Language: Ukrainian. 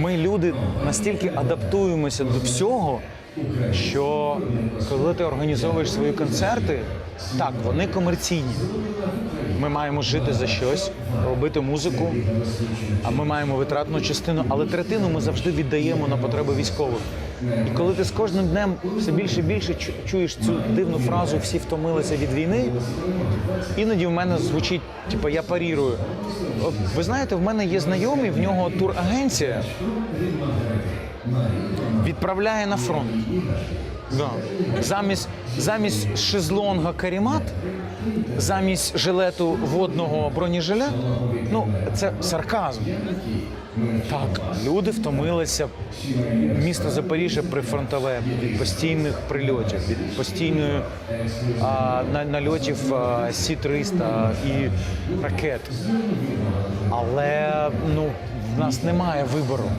Ми люди настільки адаптуємося до всього, що коли ти організовуєш свої концерти, так, вони комерційні. Ми маємо жити за щось, робити музику, а ми маємо витратну частину, але третину ми завжди віддаємо на потреби військових. І коли ти з кожним днем все більше і більше чуєш цю дивну фразу всі втомилися від війни, іноді в мене звучить, типу, я парірую. Ви знаєте, в мене є знайомий, в нього турагенція відправляє на фронт. Да. Замість, замість шезлонга карімат, замість жилету водного бронежилет, ну це сарказм. Так, люди втомилися. Місто Запоріжжя прифронтове від постійних прильотів, від постійної а, на- нальотів а, Сі-300 і ракет. Але ну, в нас немає вибору.